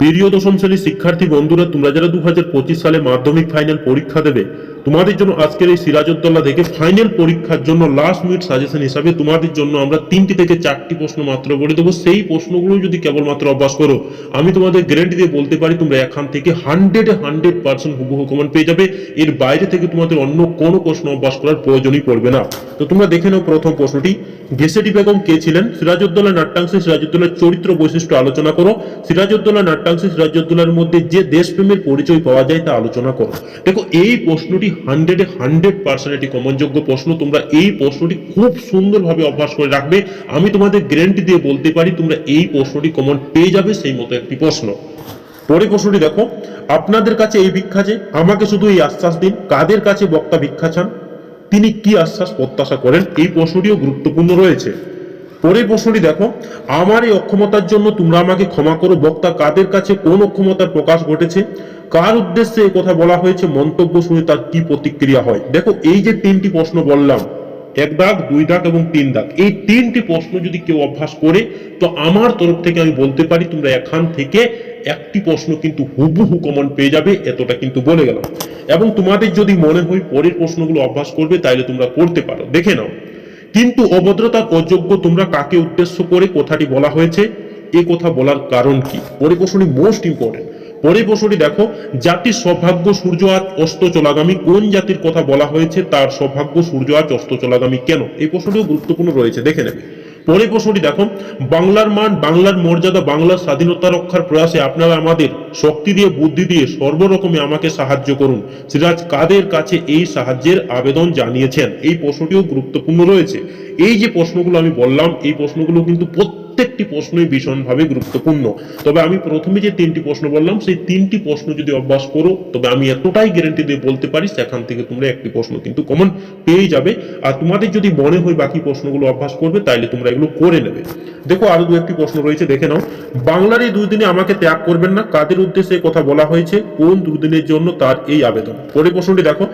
প্রিয় দশম শ্রেণির শিক্ষার্থী বন্ধুরা তোমরা যারা দু সালে মাধ্যমিক ফাইনাল পরীক্ষা দেবে তোমাদের জন্য আজকের এই সিরাজউদ্দৌলা থেকে ফাইনাল পরীক্ষার জন্য লাস্ট মিনিট সাজেশন হিসাবে তোমাদের জন্য আমরা তিনটি থেকে চারটি প্রশ্ন মাত্র বলে দেবো। সেই প্রশ্নগুলো যদি কেবলমাত্র অভ্যাস করো, আমি তোমাদের গ্যারেন্টি দিয়ে বলতে পারি, তোমরা এখান থেকে হান্ড্রেড হান্ড্রেড পার্সেন্ট হুবহু কমন পেয়ে যাবে। এর বাইরে থেকে তোমাদের অন্য কোনো প্রশ্ন অভ্যাস করার প্রয়োজনই পড়বে না। তো তোমরা দেখে নাও প্রথম প্রশ্নটি। ঘেসেটি বেগম কে ছিলেন? সিরাজউদ্দৌলা নাট্যাংশে সিরাজউদ্দৌলার চরিত্র বৈশিষ্ট্য আলোচনা করো। সিরাজউদ্দৌলা নাট্যাংশে সিরাজউদ্দৌলার মধ্যে যে দেশপ্রেমের পরিচয় পাওয়া যায় তা আলোচনা করো। দেখো, এই প্রশ্নটি হান্ড্রেডে হান্ড্রেড পার্সেন্ট একটি কমনযোগ্য প্রশ্ন। তোমরা এই প্রশ্নটি খুব সুন্দরভাবে অভ্যাস করে রাখবে। আমি তোমাদের গ্যারেন্টি দিয়ে বলতে পারি, তোমরা এই প্রশ্নটি কমন পেয়ে যাবে সেই মতো একটি প্রশ্ন। পরে প্রশ্নটি দেখো। আপনাদের কাছে এই ভিক্ষা যে, আমাকে শুধু এই আশ্বাস দিন। কাদের কাছে বক্তা ভিক্ষা চান? তিনি কি আশ্বাস, প্রত্যাশা করেন? এই প্রশ্নটিও গুরুত্বপূর্ণ রয়েছে। পরের প্রশ্নটি দেখো। আমার এই অক্ষমতার জন্য তোমরা আমাকে ক্ষমা করো। বক্তা, কাদের কাছে কোন অক্ষমতার প্রকাশ ঘটেছে? কার উদ্দেশ্যে এই কথা বলা হয়েছে? মন্তব্য শুনে তার কি প্রতিক্রিয়া হয়? দেখো, এই যে তিনটি প্রশ্ন বললাম, এক দাগ, দুই দাগ এবং তিন দাগ, এই তিনটি প্রশ্ন যদি কেউ অভ্যাস করে, তো আমার তরফ থেকে আমি বলতে পারি, তোমরা এখান থেকে একটি প্রশ্ন কিন্তু হুবহু কমন পেয়ে যাবে, এতটা কিন্তু বলে গেলাম। এবং তোমাদের যদি মনে হয় পরের প্রশ্নগুলো অভ্যাস করবে, তাইলে তোমরা করতে পারো। দেখে নাও। কিন্তু অভদ্রতার অযোগ্য তোমরা কাকে উদ্দেশ্য করে কথাটি বলা হয়েছে? এ কথা বলার কারণ কি? পরে প্রশ্নটি মোস্ট ইম্পর্টেন্ট পরে প্রশ্নটি দেখো, জাতির সৌভাগ্য সূর্য আজ অস্ত চলাগামী কোন জাতির কথা বলা হয়েছে? তার সৌভাগ্য সূর্য আজ অস্ত চলাগামী কেন? এই প্রশ্নটিও গুরুত্বপূর্ণ রয়েছে, দেখে নেবে। পরে প্রশ্নটি দেখো। বাংলার মান, বাংলার মর্যাদা, বাংলার স্বাধীনতা রক্ষার প্রয়াসে আপনারা আমাদের শক্তি দিয়ে, বুদ্ধি দিয়ে সর্বরকমে আমাকে সাহায্য করুন। সিরাজ কাদের কাছে এই সাহায্যের আবেদন জানিয়েছেন? এই প্রশ্নটিও গুরুত্বপূর্ণ রয়েছে। এই যে প্রশ্নগুলো আমি বললাম, এই প্রশ্নগুলো কিন্তু প্রত্যেকটি প্রশ্নই ভীষণভাবে গুরুত্বপূর্ণ। তবে আমি প্রথমে যে তিনটি প্রশ্ন বললাম, সেই তিনটি প্রশ্ন যদি অভ্যাস করো, তবে আমি এতটাই গ্যারেন্টি দিয়ে বলতে পারি, সেখান থেকে তোমরা একটি প্রশ্ন কিন্তু কমন পেয়ে যাবে। আর তোমাদের যদি মনে হয় বাকি প্রশ্নগুলো অভ্যাস করবে, তাইলে তোমরা এগুলো করে নেবে। দেখো, আরও দু একটি প্রশ্ন রয়েছে, দেখে নাও। বাংলার এই দুই দিনে আমাকে ত্যাগ করবেন না। কাদের উদ্দেশ্যে কথা বলা হয়েছে? কোন দুদিনের জন্য তার এই আবেদন? পরে প্রশ্নটি দেখো।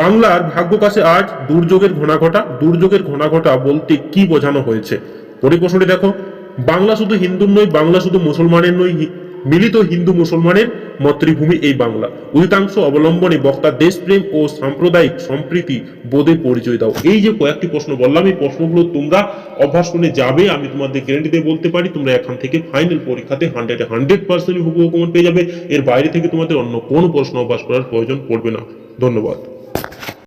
বাংলার ভাগ্য কাছে আজ দুর্যোগের ঘনাঘটা। দুর্যোগের ঘনাঘটা বলতে কি বোঝানো হয়েছে? পরে প্রশ্নটি দেখো, বাংলা শুধু হিন্দুর নয়, বাংলা শুধু মুসলমানের নয় মিলিত হিন্দু মুসলমানের মাতৃভূমি এই বাংলা। অধিকাংশ অবলম্বনে বক্তা দেশপ্রেম ও সাম্প্রদায়িক সম্প্রীতি বোধে পরিচয় দাও। এই যে কয়েকটি প্রশ্ন বললাম, এই প্রশ্নগুলো তোমরা অভ্যাস শুনে যাবে, আমি তোমাদের গ্যারেন্টি দিয়ে বলতে পারি, তোমরা এখান থেকে ফাইনাল পরীক্ষাতে হান্ড্রেড হান্ড্রেড পার্সেন্ট হুবহু কমন পেয়ে যাবে। এর বাইরে থেকে তোমাদের অন্য কোনো প্রশ্ন অভ্যাস করার প্রয়োজন পড়বে না। ধন্যবাদ।